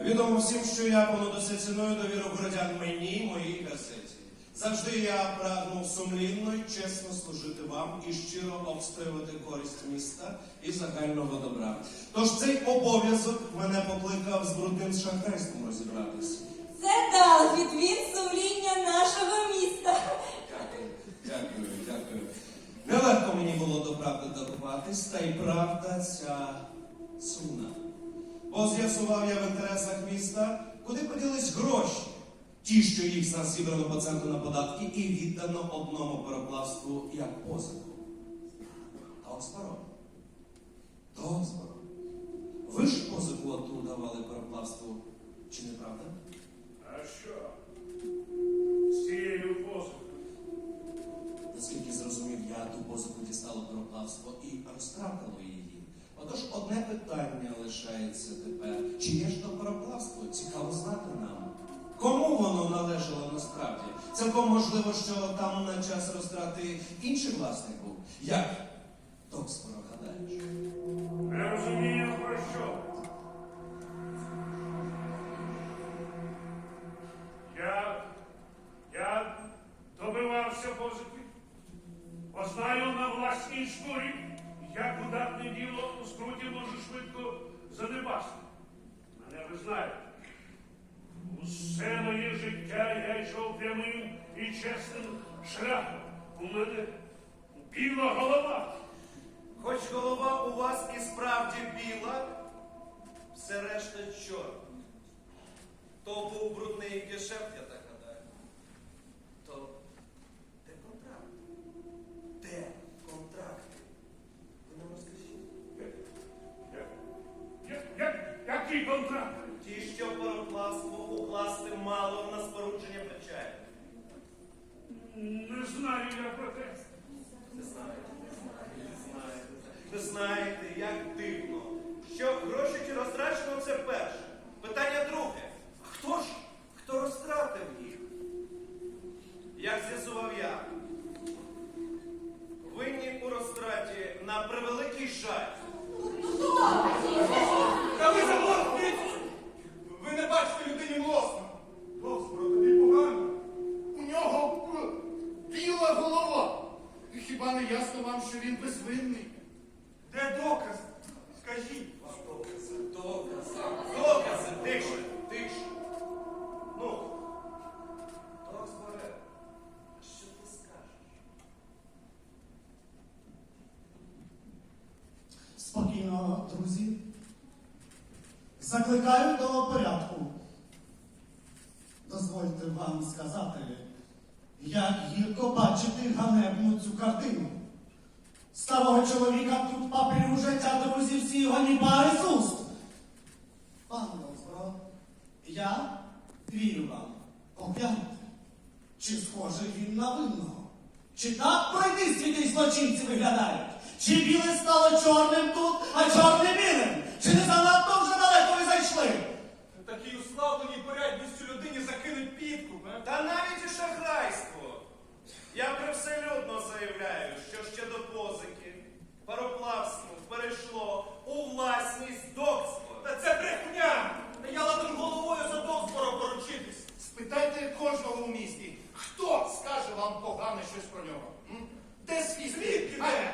Відомо всім, що я понадуся ціною довіру городян мені, моїй газеті. Завжди я прагнув сумлінно і чесно служити вам і щиро обстоювати користь міста і загального добра. Тож цей обов'язок мене покликав з брудним шахрайством розібратися. Це дал відвід сумління нашого міста. Дякую, дякую, дякую. Нелегко мені було до правди докопатись, та й правда ця сумна. Бо з'ясував я в інтересах міста, куди поділись гроші. Ті, що їх нас зібрано по центру на податки і віддано одному пароплавству як позику. Толкспоро. Толкспоро. Ви ж позику оту давали пароплавству, чи не правда? А що? Лишається тепер. Чиє ж то пароплавство? Цікаво знати нам. Кому воно належало насправді? Цілком можливо, що там на час розтрати інший власник був. Як? Токспоро, гадаєш? Не розумію про що. Я. Я добивався позики. Познаю на власній шкурі, як удатне діло у скруті може швидко занепасти. Мене ви знаєте. Усе моє життя я йшов прямим і чесним шляхом. У мене біла голова. Хоч голова у вас і справді біла, все решта чорт. То був брудний гешефт, я так гадаю. То де контракт? Де контракт? Ви нам розкажіть. Як, як, як, який контракт? Ті, що Не знаю я про те. Не знаєте, не знаєте, не знаєте. Знаєте, як дивно, що гроші чи розтрачено це перше. Питання друге. Хто ж? Хто розтратив їх? Як з'ясував я, винні у розтраті на превеликий жаль. Та ви заблокніть! Ви не бачите людині млосно. Господи, тобі погано. У нього е, біла голова. І Хіба не ясно вам, що він безвинний? Де доказ? Скажіть. Докази, докази, докази, тише, тише. Ну, Докторе, а що ти скажеш? Спокійно, друзі. Закликаю до порядку. Дозвольте вам сказати, як гірко бачити ганебну цю картину. Старого чоловіка тут папірюжать, а друзі всі його ніба з уст. Пане Долсбро, я вірю вам. Погляньте, чи схожий він на винного? Чи так пройти світи злочинці виглядають? Чи біле стало чорним тут, а чорне білим? Чи не занадто вже далеко ви зайшли? Такій уславленій порядністю людині закинуть підкуп, а? Та навіть і шахрайство. Я привселюдно заявляю, що ще до позики пароплавство перейшло у власність докство. Та це брехня! Та я ладом головою за докспором поручитись. Спитайте кожного у місті, хто скаже вам погане щось про нього? М? Де свій звідки? де?